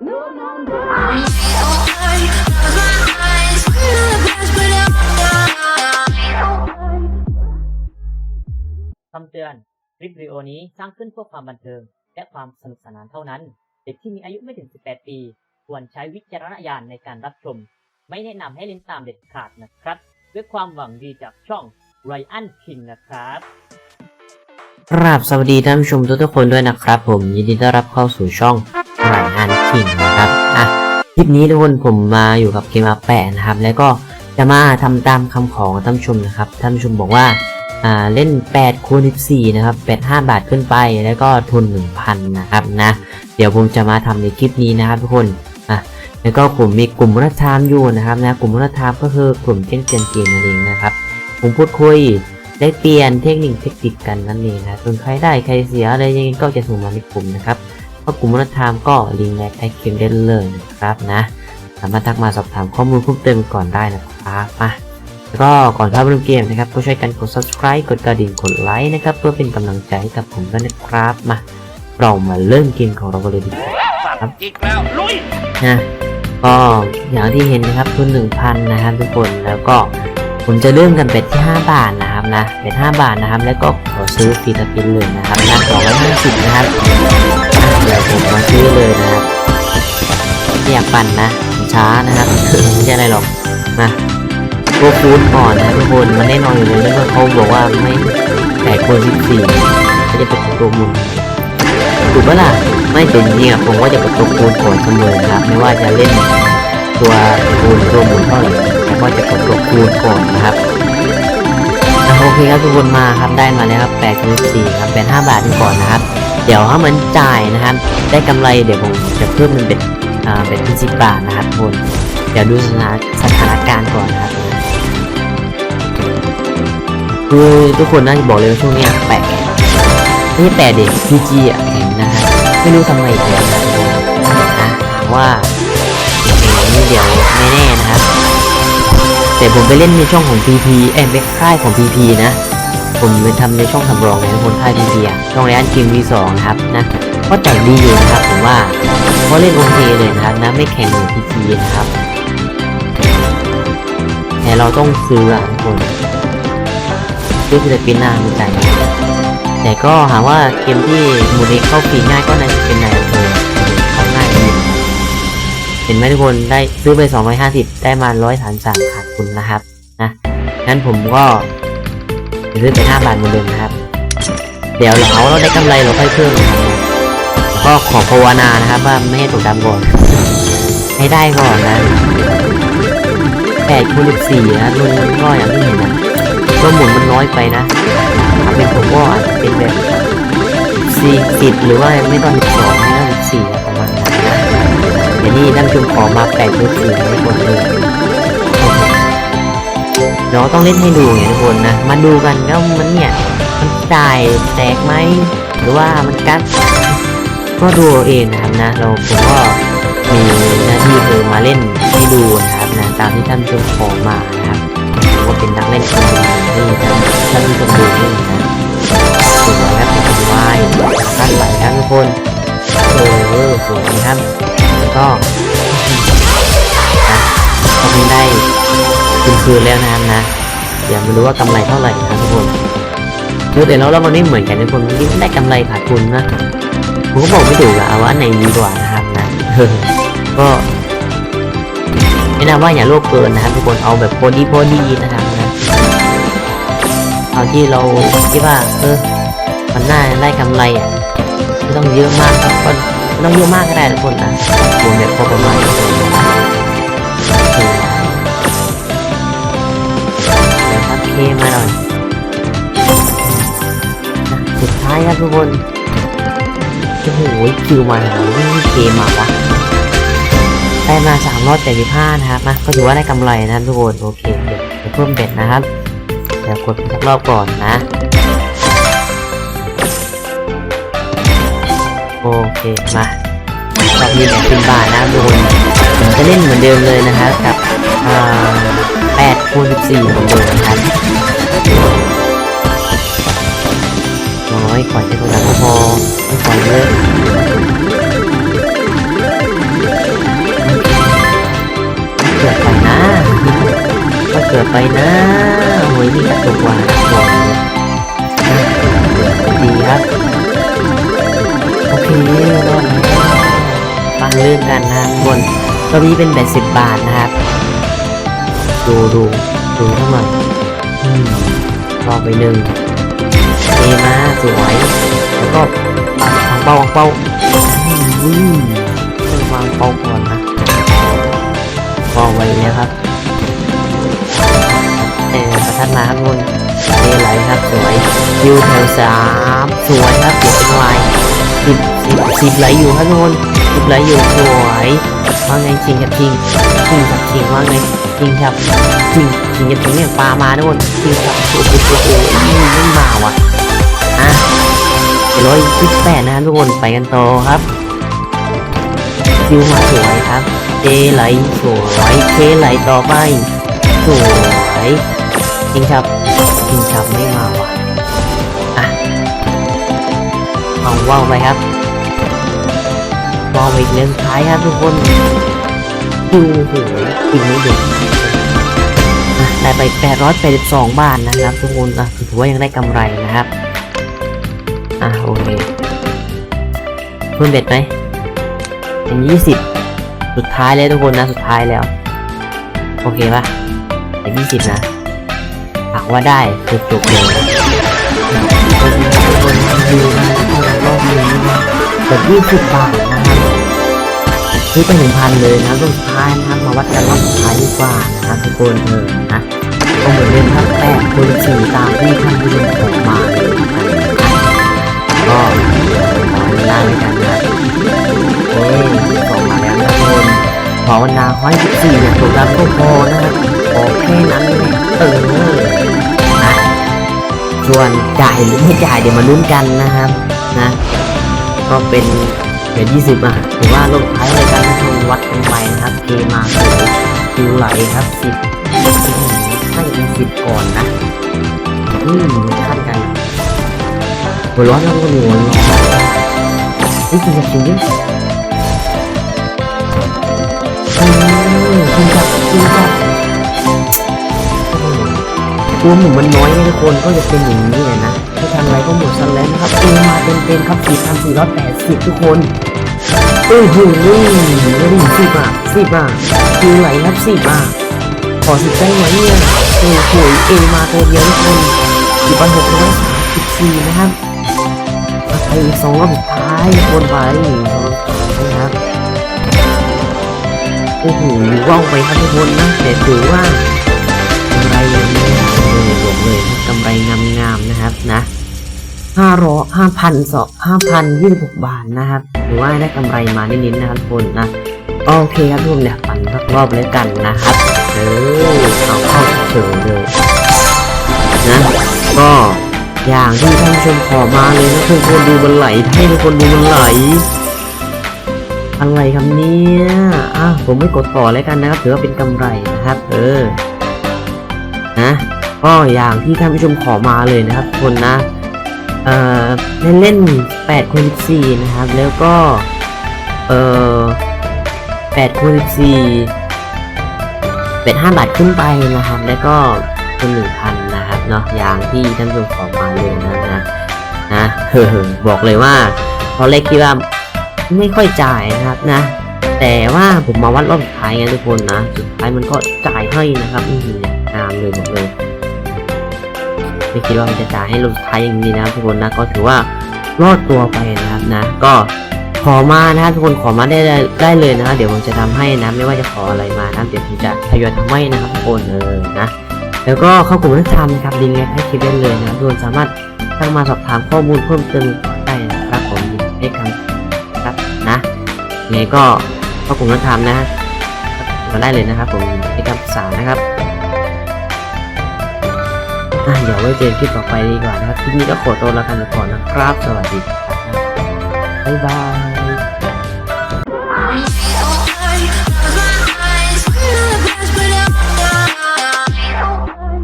คำเตือน คลิปวิดีโอนี้สร้างขึ้นเพื่อความบันเทิง และความสนุกสนานเท่านั้น เด็กที่มีอายุไม่ถึง 18 ปี ควรใช้วิจารณญาณในการรับชม ไม่แนะนำให้เล่นตามเด็ดขาดนะครับ ด้วยความหวังดีจากช่อง Ryan King นะครับครับสวัสดีท่านผู้ชมทุกๆคนด้วยนะครับผม ยินดีต้อนรับเข้าสู่ช่อง รายงนคิงนะครับอะคลิปนี้ทุกคนผมมาอยู่กับเกมอาแปะนะครับ แล้วก็จะมาทำตามคำขอของท่านชมนะครับท่านชมบอกว่าอ่าเล่น8คูณ14นะครับ85 บาทขึ้นไปแล้วก็ทุน 1,000 นะครับนะเดี๋ยวผมจะมาทำในคลิปนี้นะครับทุกคนอะแล้วก็ผมมีกลุ่มรัฐทามอยู่นะครับนะกลุ่มรัฐทามก็คือกลุ่มเจ้งเจนเกมนั่นเองนะครับผมพูดคุยได้เปลี่ยนเทคนิคเทคนิคกันนั่นเองนะส่วนใครได้ใครเสียอะไรยังไงก็จะส่งมาในกลุ่มนะครับ ก็กลุ่มรัฐทามก็ลิงก์ในไอเกมได้เลยนะครับนะ สามารถทักมาสอบถามข้อมูลเพิ่มเติมก่อนได้นะครับมาแล้วก็ก่อนเข้าเริ่มเกมนะครับก็ช่วยกันกด subscribe กดกระดิ่งกดไลค์นะครับเพื่อเป็นกำลังใจให้กับผมด้วยนะครับมาเรามาเริ่มเกมของเรากันเลยดีกว่าสับอีกแล้วลุยนะก็อย่างที่เห็นนะครับทุน1,000นะครับทุกคนแล้วก็ผมจะเริ่มกันเป็ดที่5บาทนะครับนะเป็ด5บาทนะครับ แล้วก็ขอซื้อฟรีสปินเลยนะครับนะ250นะครับ เดี๋ยวผมมาซื้อเลยนะครับไม่อยากปั่นนะผมช้านะครับไม่ใช่อะไรหรอกมาโกฟูดก่อนนะทุกคนมันแน่นอนอยู่เลยแล้วก็เขาบอกว่าไม่แตกคน14ก็จะเป็นตัวมุนถูกปะล่ะไม่เป็นจริงๆอะผมว่าจะประตูคูณก่อนเสมอนะครับไม่ว่าจะเล่นตัวคูณตัวหมุนเท่าไหร่แต่ก็จะกดตัวคูณก่อนนะครับโอเคครับทุกคนมาครับได้มาแล้วครับ8คูณ4ครับเป็น5บาทก่อนนะครับ เดี๋ยวถ้ามันจ่ายนะครับ ได้กำไรเดี๋ยวผมจะเพิ่มมันเป็นอ่าเป็น10บบาทนะครับทุกคนเดี๋ยวดูสถานสถานการณ์ก่อนนะครับคือทุกคนน่าจะบอกเลยว่าช่วงเนี้ยแปลกนี่แต่เด็กพีจีอะเห็นนะฮะไม่รู้ทำไมแต่นะนะว่าเดี๋ยวนี่เดี๋ยวไม่แน่นะครับแต่ผมไปเล่นในช่องของ PP เอ้ยเป็นค่ายของ PP นะ ผมไปทำในช่องสำรองในคนค่าย PP อะช่องเรียนคิม V2 นะครับนะก็แต่งดีอยู่นะครับผมว่าก็เล่นโอเคเลยนะครับนะไม่แข่งเหมือน PP นะครับ แต่เราต้องซื้ออะทุกคนซื้อฟิลิปปินหน้าไม่จ่ยแต่ก็หาว่าเกมที่มูเด็กเข้าฟรีง่ายก็น่าจะเป็นในอำเภอเข้าง่ายเห็นไหมทุกคนได้ซื้อไป 250 ได้มา 133ขาดทุนนะครับนะงั้นผมก็ จะซื้อไป5บาทเหมือนเดิมนะครับ เดี๋ยวเราเราได้กำไรเราค่อยเพิ่มนะครับก็ขอภาวนานะครับว่าไม่ให้ตกดำก่อน ให้ได้ก่อนนะ8คูณ14นะทุนก็อย่างที่เห็นนะก็หมุนมันน้อยไปนะเป็นผมก็อาจจะเป็นแบบสี่สิบหรือว่าไม่ต้องสิบสองไม่ต้องสิบสี่ประมาณนั้นนะแต่นี่ท่านผู้ชมขอมาแปดหรือสี่ไม่ควรเลย เราต้องเล่นให้ดูไงทุกคนนะ มาดูกันว่ามันเนี่ยมันจ่ายแตกไหมหรือว่ามันกัดก็ดูเองนะครับนะ เราผมก็มีหน้าที่คือมาเล่นให้ดูนะครับนะตามที่ท่านชมขอมานะครับผมก็เป็นนักเล่นคนหนึ่งที่ท่านชมดูนี่นะสวครับเป็นคนวายท่านไหลครับทุกคน คืนคืนแล้วนะครับนะ เดี๋ยวมาดูว่ากำไรเท่าไหร่นะครับทุกคนดูแต่แล้วแล้วมันไม่เหมือนกันทุกคนยิ่งได้กำไรขาดทุนนะผมก็บอกไม่ถูกอะว่าอันไหนดีกว่านะครับนะก็ไม่น่าว่าอย่าโลภเกินนะครับทุกคนเอาแบบพอดีพอดีนะครับนะเอาที่เราคิดว่าเออมันน่าได้กำไรอะไม่ต้องเยอะมากครับก็ไม่ต้องเยอะมากก็ได้ทุกคนนะรวมแบบพอประมาณ เคมาหน่อยสุดท้ายครับทุกคนโอ้โหคิวมาหาวิ่งเคมาวะได้มาสามร้อยแปดสิบห้านะครับนะก็ถือว่าได้กำไรนะครับทุกคนโอเคเดี๋ยวเดี๋ยวเพิ่มเบ็ดนะครับเดี๋ยวกดสักรอบก่อนนะโอเคมารอบนี้แบบเป็นบาทนะทุกคนผมจะเล่นเหมือนเดิมเลยนะครับกับ แปดคูณสิบสี่เหมือนเดิมครับน้อยขอจะตัวหลังก็พอไม่ขอเยอะเกิดไปนะก็เกิดไปนะโอ้ยนี่กระตุกว่าบอกดีครับโอเครอดฟังเรื่องกันนะบนตัวนี้เป็นแบตสิบบาทนะครับ ดูดูดูทั้งหมดอืมรอบไปหนึ่งเอมาสวยแล้วก็วางเป้าวางเป้าอืมวางเป้าก่อนนะวางไว้แล้วครับเออประทัดมาครับทุกคนเอไหลครับสวยยูแถวสามสวยครับเดี๋ยวเป็นวาย สิบสิบสิบไหลอยู่ครับทุกคนสิบไหลอยู่สวยว่าไงจริงครับจริงจริงครับจริงว่าไงจริงครับจริงจริงกับจริงเนี่ยปลามาทุกคนจริงครับโอ้โหโอ้โหไม่มาว่ะอะร้อยยี่สิบแปดนะครับทุกคนไปกันต่อครับคิวมาสวยครับเจไหลสวยเคไหลต่อไปสวยจริงครับจริงครับไม่มาว่ะ ว่าวไปครับว่าวอีกเรื่องท้ายครับทุกคนคิวโหกินไม่เด็กอะได้ไป 882 บาทนะครับ ทุกคนอะถือว่ายังได้กำไรนะครับ อะโอเคเพิ่มเบ็ดไหมเป็นยี่สิบสุดท้ายแล้วทุกคนนะ สุดท้ายแล้ว โอเคปะเป็นยี่สิบนะหากว่าได้คือจบเลย เกือบยี่สิบบาทนะครับซื้อไปหนึ่งพันเลยนะรอบสุดท้ายนะครับมาวัดกันรอบสุดท้ายดีกว่านะครับทุกคนเออนะก็เหมือนเดิมครับแปดคูณสี่ตามที่ท่านผู้ชมบอกมาเลยนะครับก็ขอเวลาในการนะเอ้ยส่งมาแล้วนะทุกคนขอวันดาขอให้สิบสี่เนี่ยถูกรับก็พอนะครับขอแค่นั้นแหละเออส่วนจ่ายหรือไม่จ่ายเดี๋ยวมาลุ้นกันนะครับนะ ก็เป็นเดี๋ยวยี่สิบอะถือว่าลงท้ายรายการทุกคนวัดกันไปนะครับเคมาสวยคิวไหลครับสิบให้เป็นสิบก่อนนะอืมขั้นกันหัวร้อนแล้วก็หัวร้อนนี่จริงจังจริงดิอืมจริงจังจริงจังตัวหมูมันน้อยนะทุกคนก็จะเป็นอย่างนี้เลยนะ ไม่ทำไรก็หมดซันแล้วนะครับเอมาเต็มเต็มๆครับสี่พันสี่ร้อยแปดสิบทุกคนโอ้โหไม่ได้สิบอะสิบอะคิวไหลครับสิบอะขอสิบได้ไหมเนี่ยโอ้โหเอมาตัวเดียวทุกคนสี่พันหกร้อยสามสิบสี่นะครับไปสองรอบสุดท้ายวนไปสองรอบนะครับโอ้โหว่องไปครับทุกคนนะแต่ถือว่า เลยบอกเลยนะกำไรงามๆนะครับนะห้าร้อยห้าพันสองห้าพันยี่สิบหกบาทนะครับถือว่าได้กำไรมานิดๆนะครับทุกคนนะโอเคครับทุกคนเนี่ยปั่นสักรอบเลยกันนะครับเออเอาเข้าเฉยเลยนะก็อย่างที่ท่านชมขอมาเลยนะทุกคนดูมันไหลให้ทุกคนดูมันไหลอะไรครับเนี่ยอะผมไม่กดต่อแล้วกันนะครับถือว่าเป็นกำไรนะครับ เออนะ ก็อย่างที่ท่านผู้ชมขอมาเลยนะครับคนนะเอ่อเล่นเล่น8คูณ4นะครับ แล้วก็เอ่อ8คูณ4เป็น5บาทขึ้นไปนะครับ แล้วก็เป็น1,000นะครับเนาะอย่างที่ท่านผู้ชมขอมาเลยนะนะนะเฮ้อบอกเลยว่าตอนแรกคิดว่าไม่ค่อยจ่ายนะครับนะ แต่ว่าผมมาวัดรอบสุดท้ายไงทุกคนนะสุดท้ายมันก็จ่ายให้นะครับอือหืองามเลยบอกเลย ไม่คิดว่ามันจะจ่ายให้รอบสุดท้ายอย่างนี้นะครับทุกคนนะก็ถือว่ารอดตัวไปนะครับนะ ก็ขอมานะครับทุกคนขอมาได้ได้ไดเลยนะครับเดี๋ยวผมจะทำให้นะไม่ว่าจะขออะไรมานะเดี๋ยวผมจะทยอยทำให้นะครับทุกคนเออนะแล้วก็เข้ากลุ่มนักธรรมนะครับลิงก์ให้คลิปได้เลยนะครับทุกคนสามารถเข้ามาสอบถามข้อมูลเพิ่มเติมได้นะครับผมยินดีให้คำครับนะยังไงก็เข้ากลุ่มนักธรรมนะมาได้เลยนะครับผมให้คำปรึกษานะครับ อะเดี๋ยวไว้เจอกันคลิปต่อไปดีกว่านะครับคลิปนี้ก็ขอตัวลากันไปก่อนนะครับ สวัสดี บ๊ายบาย